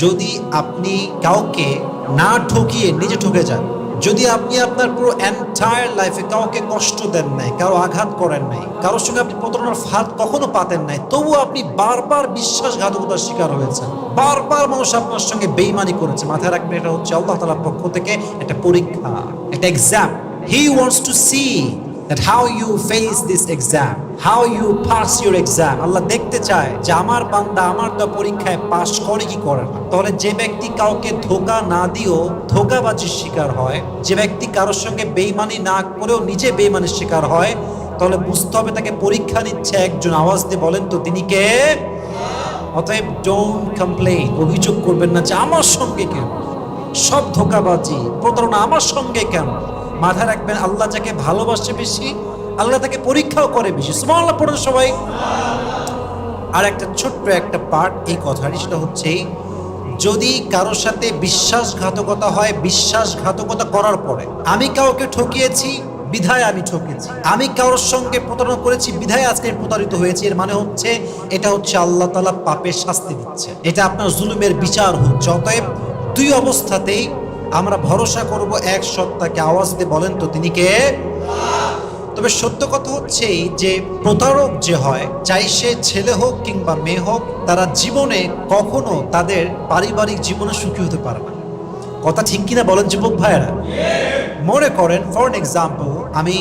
যদি আপনি কাউকে না ঠকিয়ে নিজে ঠকে যান, যদি আপনি আপনার পুরো এন্টায়ার লাইফে কাউকে কষ্ট দেন নাই, কারও আঘাত করেন নাই, কারোর সঙ্গে আপনি প্রতারণার ফাঁদ কখনো পাতেন নাই, তবুও আপনি বারবার বিশ্বাসঘাতকতার শিকার হয়েছেন। বারবার মানুষ আপনার সঙ্গে বেইমানি করেছে। মাথায় রাখবেন, এটা হচ্ছে আল্লাহ তালার পক্ষ থেকে একটা পরীক্ষা, একটা exam he wants to see that how you face this exam, how you pass your exam, Allah দেখতে চায় যে আমার বান্দা আমার তো পরীক্ষায় পাশ করে কি করে না। তাহলে যে ব্যক্তি কাউকে ধোকা না দিও ধোকাবাজির শিকার হয়, যে ব্যক্তি কারোর সঙ্গে বেইমানি না করেও নিজে বেইমানির শিকার হয়, তাহলে বুঝতে হবে তাকে পরীক্ষা নিচ্ছে একজন। আওয়াজ দিয়ে বলেন তো, তিনি কে? অতএব ডোন্ট কমপ্লেইন অভিযোগ করবেন না যে আমার সঙ্গে কেন? সব ধোকাবাজি, প্রতারণা আমার সঙ্গে কেন? মাথায় রাখবেন, আল্লাহ যাকে ভালোবাসে বেশি, আল্লাহ তাকে পরীক্ষাও করে বেশি। সুমান আল্লাহ পড়েন সবাই। আর একটা ছোট্ট একটা পার্ট এই কথাটি, সেটা হচ্ছে, যদি কারোর সাথে বিশ্বাসঘাতকতা হয়, বিশ্বাসঘাতকতা করার পরে, আমি কাউকে ঠকিয়েছি, বিধায় আমি ঠকেছি। আমি কারোর সঙ্গে প্রতারণা করেছি, বিধায় আজকে প্রতারিত হয়েছি। এর মানে হচ্ছে, এটা হচ্ছে আল্লাহ তালা পাপের শাস্তি দিচ্ছে। এটা আপনার জুলুমের বিচার হচ্ছে। অতএব দুই অবস্থাতেই আমরা ভরসা করব এক সত্তাকে। আওয়াজ দিয়ে বলেন তো তিনি কে? তবে সত্য কথা হচ্ছে যে প্রতারক যে হয়, চাই সে ছেলে হোক কিংবা মেয়ে হোক, তারা জীবনে কখনো তাদের পারিবারিক জীবনে সুখী হতে পারে না। কথা ঠিক কিনা বলেন যুবক ভাইয়েরা? মনে করেন ফর এক্সাম্পল আমি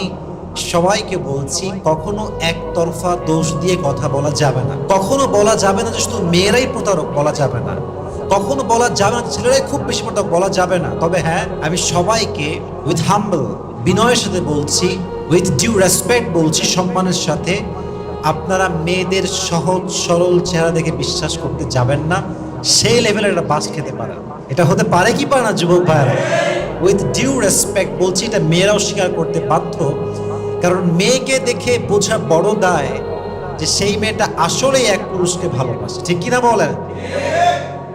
সবাইকে বলছি, কখনো একতরফা দোষ দিয়ে কথা বলা যাবে না। কখনো বলা যাবে না যে শুধু মেয়েরাই প্রতারক, বলা যাবে না। কখনো বলা যাবে না, ছেলেরাই খুব বেশি প্রতারক বলা যাবে না। তবে হ্যাঁ আমি সবাইকে উইথ হাম্বল বিনয়ের সাথে বলছি উইথ ডিউ রেসপেক্ট বলছি, সম্মানের সাথে। আপনারা মেয়েদের সহজ, সরল চেহারা দেখে বিশ্বাস করতে যাবেন না। সেই লেভেলের একটা বাস খেতে পারে এটা হতে পারে কি পারে না, যুবক ভাইয়েরা? উইথ ডিউ রেসপেক্ট বলছি, এটা মেয়েরাও স্বীকার করতে বাধ্য। কারণ মেয়েকে দেখে বোঝা বড় দায় যে সেই মেয়েটা আসলেই এক পুরুষকে ভালোবাসে। ঠিক কিনা বলেন?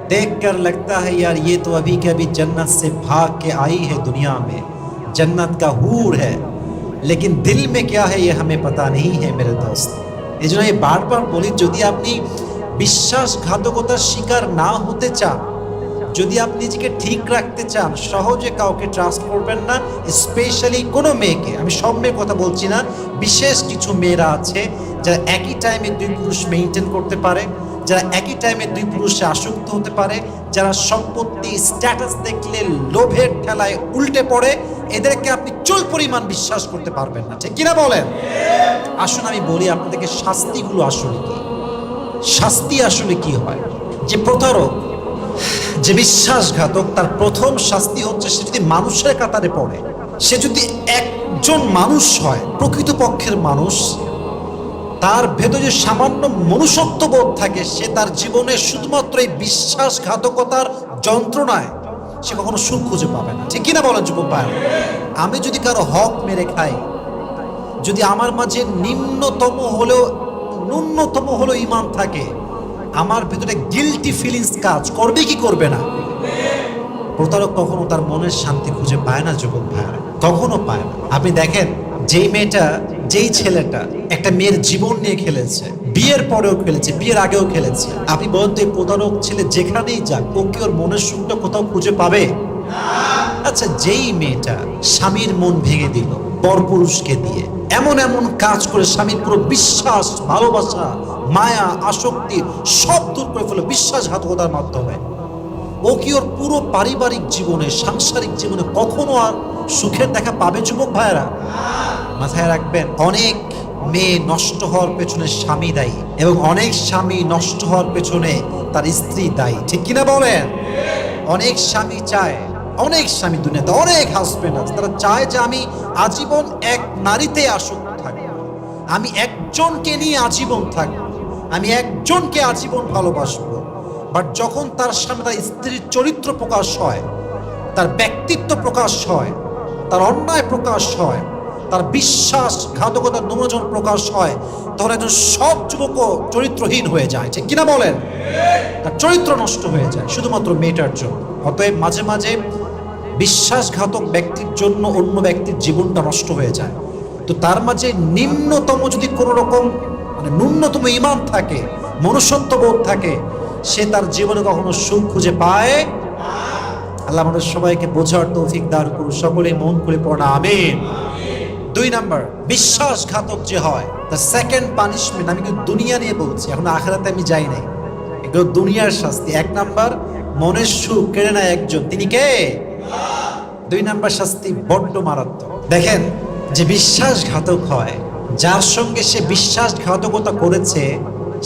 देख कर लगता है यार ये तो अभी के अभी जन्नत से भाग के आई है दुनिया में जन्नत का हूर है लेकिन दिल में क्या है ये हमें पता नहीं है मेरे दोस्त এই জন্য এই বারবার বলি যদি আপনি বিশ্বাসঘাতকতার শিকার না হতে চান যদি আপনি নিজেকে ঠিক রাখতে চান সহজে কাউকে ট্রাস্ট করবেন না স্পেশালি কোনো মেয়েকে আমি সব মেয়ের কথা বলছি না বিশেষ কিছু মেয়েরা আছে যারা একই টাইমে দুই পুরুষ মেনটেন করতে পারে যারা একই টাইমে দুই পুরুষে আসক্ত হতে পারে, যারা সম্পত্তি স্ট্যাটাস দেখলে লোভের ঠেলায় উল্টে পড়ে, এদেরকে আপনি চুল পরিমাণ বিশ্বাস করতে পারবেন না। ঠিক কিনা বলেন? আসুন আমি বলি আপনাদেরকে শাস্তিগুলো আসলে কি? শাস্তি আসলে কি হয়? যে প্রতারক, যে বিশ্বাসঘাতক, তার প্রথম শাস্তি হচ্ছে সে যদি মানুষের কাতারে পড়ে, সে যদি একজন মানুষ হয়, প্রকৃতপক্ষের মানুষ তার ভেতরে যে সামান্য মনুষ্যত্ব বোধ থাকে, সে তার জীবনে শুধুমাত্র এই বিশ্বাসঘাতকতার যন্ত্রণায় সে কখনো সুখ খুঁজে পাবে না। ঠিক কিনা বলেন যুবক ভাই? আমি যদি কারও হক মেরে খাই, যদি আমার মাঝে নিম্নতম হলেও, ন্যূনতম হলেও ইমান থাকে, আমার ভেতরে গিলটি ফিলিংস কাজ করবে কি করবে না? প্রতারক কখনো তার মনের শান্তি খুঁজে পায় না যুবক ভাইয়ারা কখনো পায় না। আপনি দেখেন, যেই মেয়েটা যেই ছেলেটা একটা মেয়ের জীবন নিয়ে খেলেছে, বিয়ের পরেও খেলেছে, বিয়ের আগেও খেলেছে, আপনি বলেন তো এই প্রতারক ছেলে যেখানেই যাক, ও কি ওর মনের সুখটা কোথাও খুঁজে পাবে? আচ্ছা যেই মেয়েটা স্বামীর মন ভেঙে দিল, পরপুরুষকে দিয়ে, এমন এমন কাজ করে স্বামীর পুরো বিশ্বাস, ভালোবাসা, মায়া, আসক্তি সব দূর করে ফেলো, বিশ্বাসঘাতকতার মাধ্যমে। ও কি ওর পুরো পারিবারিক জীবনে, সাংসারিক জীবনে কখনো আর সুখের দেখা পাবে, যুবক ভাইয়েরা? মাথায় রাখবেন, অনেক মেয়ে নষ্ট হওয়ার পেছনে স্বামী দায়ী এবং অনেক স্বামী নষ্ট হওয়ার পেছনে তার স্ত্রী দায়ী। ঠিক কিনা বলেন? অনেক স্বামী চায়, অনেক স্বামী দুনিয়াতে, অনেক হাজবেন্ড আছে। তারা চায় যে আমি আজীবন এক নারীতে আসক্ত থাকব। আমি একজনকে নিয়ে আজীবন থাকব। আমি একজনকে আজীবন ভালোবাসবো। বাট যখন তার সামনে তার স্ত্রীর চরিত্র প্রকাশ হয়, তার ব্যক্তিত্ব প্রকাশ হয়, তার অন্যায় প্রকাশ হয় তার বিশ্বাস ঘাতকতার ন্যূনজন প্রকাশ হয়, তখন একজন সব যুবকও চরিত্রহীন হয়ে যায়। ঠিক কিনা বলেন? তার চরিত্র নষ্ট হয়ে যায়, শুধুমাত্র মেয়েটার জন্য। অতএব মাঝে মাঝে বিশ্বাসঘাতক ব্যক্তির জন্য অন্য ব্যক্তির জীবনটা নষ্ট হয়ে যায়। তো তার মাঝে নিম্নতম যদি কোনো রকম মানে ন্যূনতম ইমান থাকে মনুষ্যত্ব বোধ থাকে, সে তার জীবনে কখনো সুখ খুঁজে পায় আল্লাহ আমাদের সবাইকে বোঝার তৌফিক দান করুন। সকলে মন করে পড়া আমিন। দুই নাম্বার, বিশ্বাসঘাতক যে হয় দ্য সেকেন্ড পানিশমেন্ট আমি কিন্তু দুনিয়া নিয়ে বলছি, এখন আখেরাতে আমি যাই নাই। এগুলো দুনিয়ার শাস্তি। এক নাম্বার, মনের সুখ কেড়ে নেয় একজন। তিনি কে? দুই নাম্বার শাস্তি, বড্ড মারাত্মক। দেখেন, যে বিশ্বাসঘাতক হয়, যার সঙ্গে সে বিশ্বাসঘাতকতা করেছে,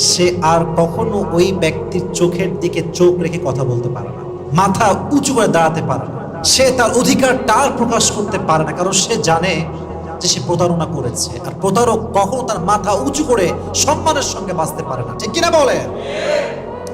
সে আর কখনো ওই ব্যক্তির চোখের দিকে চোখ রেখে কথা বলতে পারে না। মাথা উঁচু করে দাঁড়াতে পারে না। সে তার অধিকার টাল প্রকাশ করতে পারে না, কারণ সে জানে যে সে প্রতারণা করেছে। আর প্রতারক কখনো তার মাথা উঁচু করে সম্মানের সঙ্গে বাঁচতে পারে না। ঠিক কিনা বলে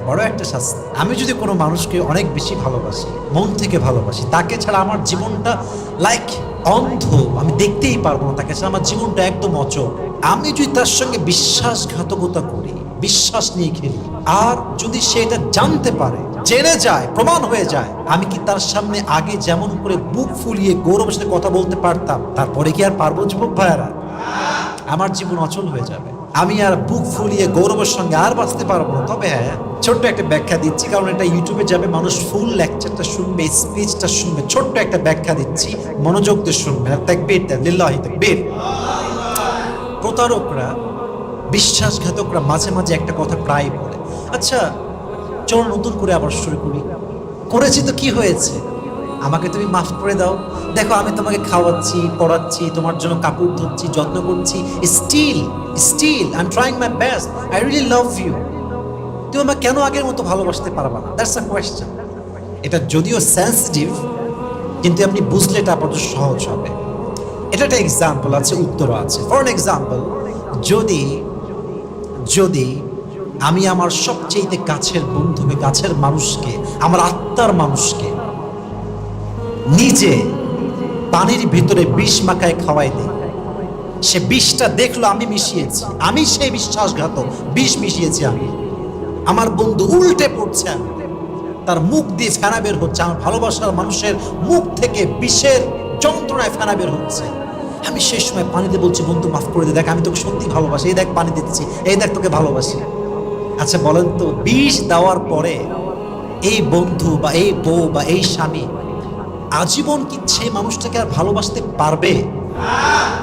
বড় একটা শাস্তি। আমি যদি কোনো মানুষকে অনেক বেশি ভালোবাসি, মন থেকে ভালোবাসি, তাকে ছাড়া আমার জীবনটা লাইক অন্ধ। আমি দেখতেই পারব না তাকে ছাড়া। আমার জীবনটা একদম অচল। আমি যদি তার সঙ্গে বিশ্বাসঘাতকতা করি, বিশ্বাস নিয়ে খেলি, আর যদি সে এটা জানতে পারে জেনে যায়, প্রমাণ হয়ে যায়। আমি কি তার সামনে আগে যেমন করে বুক ফুলিয়ে গৌরবের সাথে কথা বলতে পারতাম, তারপরে কি আর পারব যুবক ভাইয়ারা? আমার জীবন অচল হয়ে যাবে। আমি আর বুক ফুলিয়ে গৌরবের সঙ্গে আর বাঁচতে পারব না। তবে হ্যাঁ ছোট্ট একটা ব্যাখ্যা দিচ্ছি, কারণ এটা ইউটিউবে যাবে, মানুষ ফুল লেকচারটা শুনবে স্পিচটা শুনবে। ছোট্ট একটা ব্যাখ্যা দিচ্ছি, মনোযোগ দিয়ে শুনবে তাকবীর প্রতারকরা, বিশ্বাসঘাতকরা মাঝে মাঝে একটা কথা প্রায় বলে আচ্ছা চলো নতুন করে আবার শুরু করি। করেছি তো কি হয়েছে? আমাকে তুমি মাফ করে দাও। দেখো, আমি তোমাকে খাওয়াচ্ছি, পড়াচ্ছি, তোমার জন্য কাপড় ধরছি যত্ন করছি। Still still I am trying my best I really love you তুমি আমাকে কেন আগের মতো ভালোবাসতে পারবা না? দ্যাটস আ কোয়েশ্চেন এটা যদিও সেন্সিটিভ কিন্তু আপনি বুঝলে এটা আপাতত সহজ হবে। এটা একটা এক্সাম্পল আছে, উত্তরও আছে। ফর এক্সাম্পল যদি যদি আমি আমার সবচেয়ে কাছের বন্ধুকে, কাছের মানুষকে, আমার আত্মার মানুষকে নিজে পানির ভিতরে বিষ মাখায় খাওয়াই দিই। সে বিষটা দেখল আমি মিশিয়েছি। আমি সেই বিশ্বাসঘাতক, বিষ মিশিয়েছি আমি। আমার বন্ধু উল্টে পড়ছে। তার মুখ দিয়ে ফেনা বের হচ্ছে। আমার ভালোবাসার মানুষের মুখ থেকে বিষের যন্ত্রণায় ফেনা বের হচ্ছে। আমি সেই সময় পানিতে বলছি, বন্ধু, মাফ করে দে। দেখ, আমি তোকে সত্যি ভালোবাসি। এই দেখ, পানি দিচ্ছি এই দেখ, তোকে ভালোবাসি। আচ্ছা বলেন তো, বিষ দেওয়ার পরে এই বন্ধু বা এই বউ বা এই স্বামী আজীবন কি সেই মানুষটাকে আর ভালোবাসতে পারবে?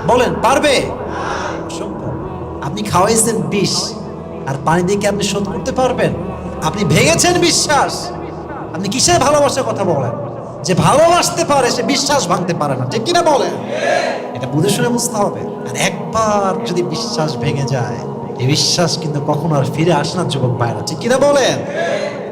বলেন, পারবে। আপনি খাওয়াইছেন বিষ, আর পানি দিয়ে কি আপনি শোধ করতে পারবেন? আপনি ভেঙেছেন বিশ্বাস। আপনি কিসের ভালোবাসার কথা বলেন? যে ভালোবাসতে পারে, সে বিশ্বাস ভাঙতে পারে না। ঠিক কিনা বলেন? এটা বুঝে শুনে বুঝতে হবে। আর একবার যদি বিশ্বাস ভেঙে যায় এই বিশ্বাস কিন্তু কখনো আর ফিরে আসে না যুবক ভাইরা। ঠিক কিনা বলেন?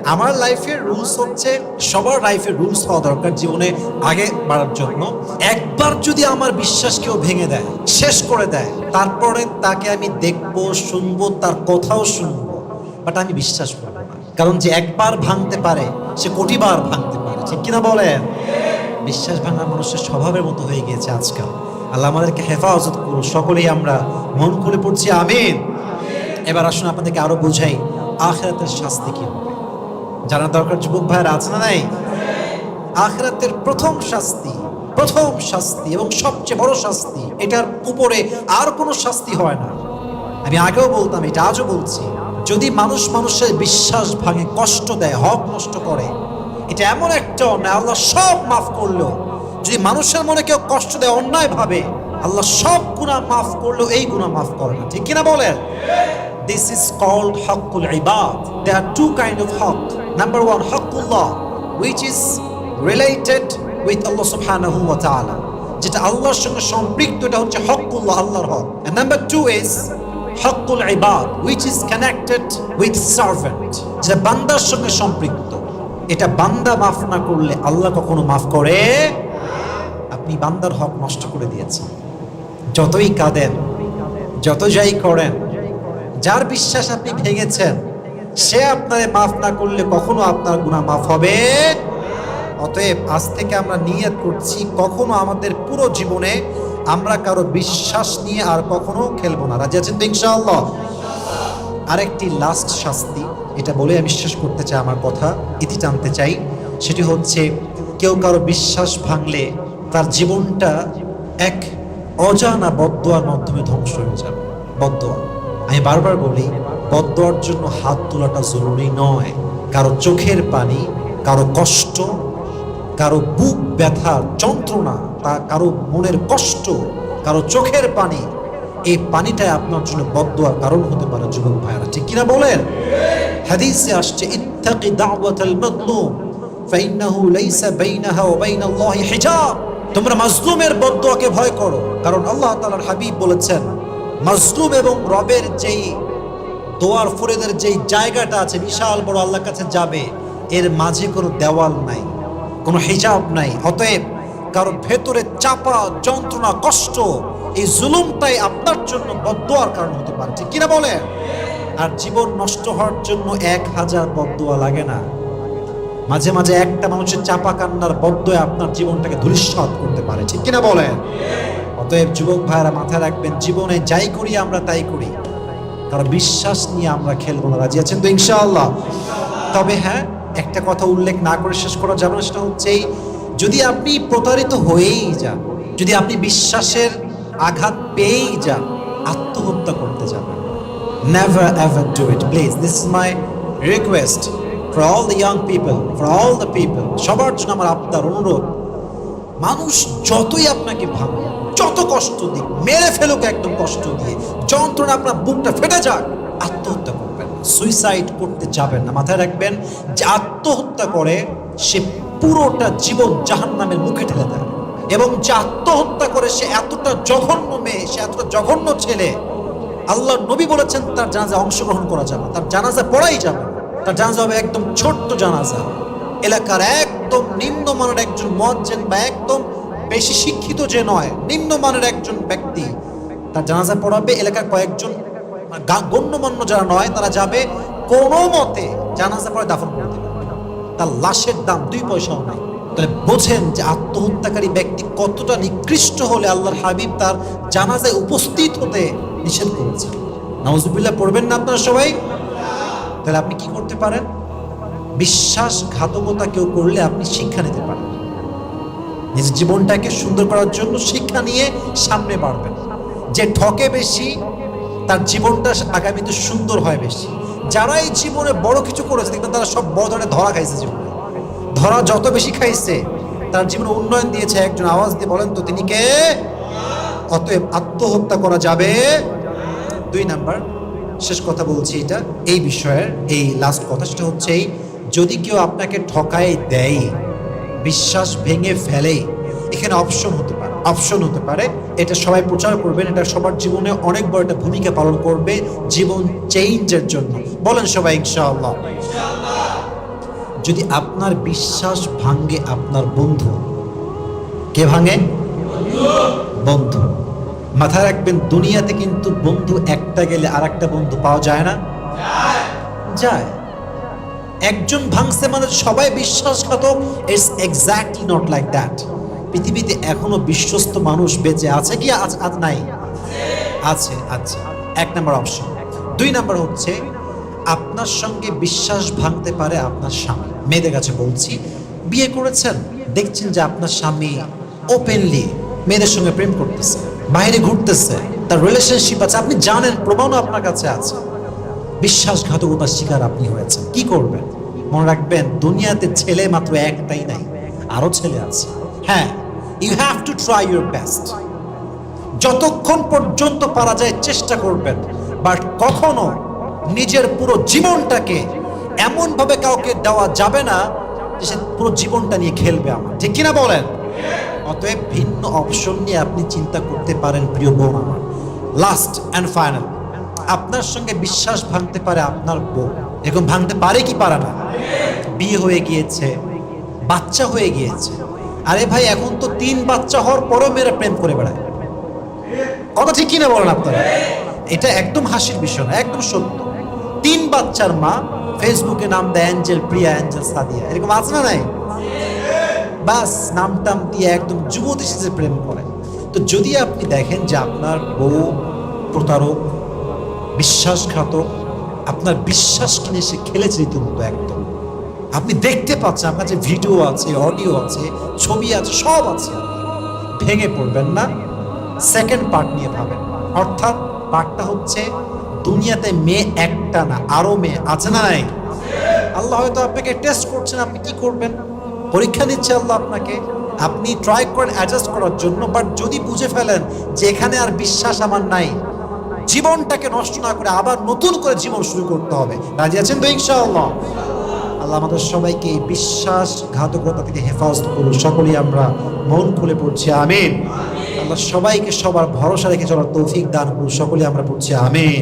আমার লাইফের রুলস হচ্ছে, সবার লাইফের রুলস হওয়া দরকার জীবনে আগে বাড়ার জন্য। একবার যদি আমার বিশ্বাস কেউ ভেঙে দেয়, শেষ করে দেয়, তারপরে তাকে আমি দেখব, শুনব, তার কথাও শুনব। বাট আমি বিশ্বাস করব না। কারণ যে একবার ভাঙতে পারে, সে কোটিবার ভাঙতে পারে। ঠিক কিনা বলেন? বিশ্বাস ভাঙা মানুষের স্বভাবের মতো হয়ে গিয়েছে আজকাল। আল্লাহ আমাদেরকে হেফাজত করুন সকলেই আমরা মন খুলে পড়ছি, আমিন। এবার আসুন আপনাদেরকে আরও বোঝাই, আখরাতের শাস্তি কি হবে? জানার দরকার যুবক ভাইয়ের, আছে না নাই? আখেরাতের প্রথম শাস্তি প্রথম শাস্তি এবং সবচেয়ে বড় শাস্তি, এটার উপরে আর কোনো শাস্তি হয় না। আমি আগেও বলতাম, এটা আজও বলছি, যদি মানুষ মানুষের বিশ্বাস ভাঙে, কষ্ট দেয়, হক নষ্ট করে, এটা এমন একটা অন্যায়, আল্লাহ সব মাফ করল। যদি মানুষের মনে কেউ কষ্ট দেয়, অন্যায় ভাবে, আল্লাহ সব গুণা মাফ করলেও এই গুণা মাফ করে না। ঠিক কিনা বলেন? This is called Haqqul Ibad. There are two kind of haqq. Number one, Haqqullah, which is related with Allah subhanahu wa ta'ala. যেটা আল্লাহর সঙ্গে সম্পৃক্ত এটা হচ্ছে হকুল্লাহ আল্লাহর হক and number two is হকুল ইবাদ which is connected with servant যেটা বান্দার সঙ্গে সম্পৃক্ত এটা বান্দা মাফ না করলে আল্লাহ কখনো মাফ করে আপনি বান্দার হক নষ্ট করে দিয়েছেন যতই কাঁদেন যত যাই করেন যার বিশ্বাস আপনি ভেঙেছেন, সে আপনারে মাফ না করলে কখনো আপনার গুণা মাফ হবে। অতএব আজ থেকে আমরা নিয়ত করছি, কখনো আমাদের পুরো জীবনে আমরা কারও বিশ্বাস নিয়ে আর কখনো খেলব না। রাজি আছেন তো ইনশাআল্লাহ? আরেকটি লাস্ট শাস্তি, এটা বলে আমি শেষ করতে চাই আমার কথা ইতি জানতে চাই। সেটি হচ্ছে, কেউ কারও বিশ্বাস ভাঙলে তার জীবনটা এক অজানা বদোয়ার মাধ্যমে ধ্বংস হয়ে যাবে। বদোয়া। আমি বারবার বলি বদোয়ার জন্য হাত তোলাটা জরুরি নয়। কারও চোখের পানি, কারও কষ্ট, কারও বুক ব্যথা, যন্ত্রণা, তা কারও মনের কষ্ট, কারও চোখের পানি, এই পানিটাই আপনার জন্য বদোয়ার কারণ হতে পারে, যুবক ভাইরা ঠিক কিনা বলেন? হাদিসে আসছে, ইত্তাকি দাওয়াতাল মাযলুম ফাইন্নাহু লাইসা বাইনাহা ওয়া বাইনাল্লাহি হিজাব। তোমরা মাজলুমের বদদোয়াকে ভয় করো, কারণ আল্লাহ তাআলার হাবিব বলেছেন মাজলুম এবং রবের যেই দোয়ার ফরেদের যেই জায়গাটা আছে, বিশাল বড় আল্লাহর কাছে যাবে, এর মাঝে কোনো দেওয়াল নাই, কোনো হিজাব নাই। অতএব কারও ভেতরে চাপা, যন্ত্রণা, কষ্ট, এই জুলুমটাই আপনার জন্য বদোয়ার কারণ হতে পারে। ঠিক কিনা বলে? আর জীবন নষ্ট হওয়ার জন্য এক হাজার বদোয়া লাগে না। মাঝে মাঝে একটা মানুষের চাপা কান্নার বদ্ধয় আপনার জীবনটাকে ধূলিসাৎ করতে পারে। ঠিক কিনা বলেন অতএব যুবক ভাইরা মাথায় রাখবেন জীবনে যাই করি আমরা তাই করি। কারণ বিশ্বাস নিয়ে আমরা খেলব না। রাজি আছেন তো? ইনশাআল্লাহ। তবে হ্যাঁ একটা কথা উল্লেখ না করে শেষ করা যাবে না সেটা হচ্ছে যদি আপনি প্রতারিত হয়েই যান যদি আপনি বিশ্বাসের আঘাত পেয়েই যান আত্মহত্যা করতে যাবেন। Never ever do it please This is my request for all the young people, for all the people. সবার জন্য আমার আপনার অনুরোধ মানুষ যতই আপনাকে ভাঙুক যত কষ্ট দিক, মেরে ফেলুক একদম কষ্ট দিয়ে, যন্ত্রণা আপনার বুকটা ফেটে যাক, আত্মহত্যা করবেন সুইসাইড করতে যাবেন না, মাথায় রাখবেন, যে আত্মহত্যা করে, সে পুরোটা জীবন জাহান নামের মুখে ঠেলে দেয়। এবং যে আত্মহত্যা করে, সে এতটা জঘন্য মেয়ে, সে এতটা জঘন্য ছেলে, আল্লাহ নবী বলেছেন, তার জানাজা অংশগ্রহণ করা যাবে তার জানাজা পড়াই যাবে তার জানাজা হবে একদম ছোট্ট জানাজা। এলাকার একদম নিম্নমানের একজন মজ্জেন বা একদম বেশি শিক্ষিত যে নয়, নিম্নমানের একজন ব্যক্তি, তার জানাজা পড়াবে, এলাকার কয়েকজন মানে গণ্যমান্য যারা নয়, তারা যাবে, কোনো মতে জানাজা পড়ে দাফন করে দেবে তার লাশের দাম, দুই পয়সাও নাই। তাহলে বোঝেন যে আত্মহত্যাকারী ব্যক্তি কতটা নিকৃষ্ট হলে আল্লাহর হাবিব তার জানাজায় উপস্থিত হতে নিষেধ করেছেন। নওয়াজুবিল্লাহ পড়বেন না আপনারা সবাই? তাহলে আপনি কি করতে পারেন? বিশ্বাসঘাতকতা কেউ করলে আপনি শিক্ষা নিতে পারেন। নিজের জীবনটাকে সুন্দর করার জন্য শিক্ষা নিয়ে সামনে বাড়বেন। যে ঠকে বেশি, তার জীবনটা আগামীতে সুন্দর হয় বেশি। যারা এই জীবনে বড় কিছু করেছে, দেখবেন তারা সব বড় ধরনের ধরা খাইছে জীবনে। ধরা যত বেশি খাইছে, তার জীবনে উন্নয়ন দিয়েছে একজন। আওয়াজ দিয়ে বলেন তো, তিনি কে? অতএব আত্মহত্যা করা যাবে। দুই নাম্বার, শেষ কথা বলছি এটা, এই বিষয়ের এই লাস্ট কথা, সেটা হচ্ছে যদি কেউ আপনাকে ঠকায় দেয় বিশ্বাস ভেঙে ফেলে। এখানে অপশন হতে পারে। অপশন হতে পারে, এটা সবাই প্রচার করবেন, এটা সবার জীবনে অনেক বড় একটা ভূমিকা পালন করবে জীবন চেঞ্জের জন্য। বলেন সবাই, ইনশাআল্লাহ। যদি আপনার বিশ্বাস ভাঙ্গে আপনার বন্ধু, কে ভাঙে? বন্ধু। মাথায় রাখবেন, দুনিয়াতে কিন্তু বন্ধু একটা গেলে আর একটা বন্ধু পাওয়া যায় না? যায়। একজন ভাঙছে মানে সবাই বিশ্বাসঘাতক it's exactly not like that পৃথিবীতে এখনও বিশ্বস্ত মানুষ বেঁচে আছে কি আজ আজ নাই? আছে আচ্ছা এক নম্বর অপশন দুই নম্বর হচ্ছে, আপনার সঙ্গে বিশ্বাস ভাঙতে পারে আপনার স্বামী। মেয়েদের কাছে বলছি, বিয়ে করেছেন, দেখছেন যে আপনার স্বামী ওপেনলি মেয়েদের সঙ্গে প্রেম করতেছে, বাইরে ঘুরতেছে, তার রিলেশনশিপ আছে, আপনি জানেন, প্রমাণও আপনার কাছে আছে। বিশ্বাসঘাতকতার শিকার আপনি হয়েছেন। কি করবেন? মনে রাখবেন, দুনিয়াতে ছেলে মাত্র একটাই নাই, আরও ছেলে আছে। হ্যাঁ you have to try your best যতক্ষণ পর্যন্ত পারা যায় চেষ্টা করবেন বাট কখনো নিজের পুরো জীবনটাকে এমনভাবে কাউকে দেওয়া যাবে না যে সে পুরো জীবনটা নিয়ে খেলবে আমার। ঠিক কিনা বলেন? অতএব ভিন্ন অপশন নিয়ে আপনি চিন্তা করতে পারেন, প্রিয় বোন আমার। লাস্ট অ্যান্ড ফাইনাল আপনার সঙ্গে বিশ্বাস ভাঙতে পারে আপনার বউ। এরকম ভাঙতে পারে কি পারে না? বিয়ে হয়ে গিয়েছে, বাচ্চা হয়ে গিয়েছে। আরে ভাই, এখন তো তিন বাচ্চা হওয়ার পরও মেয়েরা প্রেম করে বেড়ায়। কথা ঠিক কিনা বলেন আপনারা? এটা একদম হাসির বিষয় না, একদম সত্য। তিন বাচ্চার মা ফেসবুকে নাম দেয় অ্যাঞ্জেল প্রিয়া, অ্যাঞ্জেল সাদিয়া। এরকম আছে না নাই? বাস, নাম টাম দিয়ে একদম যুবতী সেজে প্রেম করে। তো যদি আপনি দেখেন যে আপনার বউ প্রতারক বিশ্বাসঘাতক, আপনার বিশ্বাস কিনে সে খেলেছে রীতিমতো একদম। আপনি দেখতে পাচ্ছেন, আপনার যে ভিডিও আছে অডিও আছে, ছবি আছে, সব আছে। ভেঙে পড়বেন না। সেকেন্ড পার্ট নিয়ে ভাবেন। অর্থাৎ পার্টটা হচ্ছে, দুনিয়াতে মেয়ে একটা না, আরও মেয়ে আছে নাই। আল্লাহ হয়তো আপনাকে টেস্ট করছেন, আপনি কি করবেন? পরীক্ষা নিচ্ছে আল্লাহ আপনাকে। আপনি ট্রাই করেন অ্যাডজাস্ট করার জন্য বাট যদি বুঝে ফেলেন যে এখানে আর বিশ্বাস আমার নাই জীবনটাকে নষ্ট না করে আবার নতুন করে জীবন শুরু করতে হবে। রাজি আছেন তো ইনশাআল্লাহ? আল্লাহ আমাদের সবাইকে এই বিশ্বাসঘাতকতা থেকে হেফাজত করুন। সকলেই আমরা মন খুলে পড়ছি, আমিন। আল্লাহ সবাইকে সবার ভরসা রেখে চলার তৌফিক দান করুন। সকলেই আমরা পড়ছি, আমিন।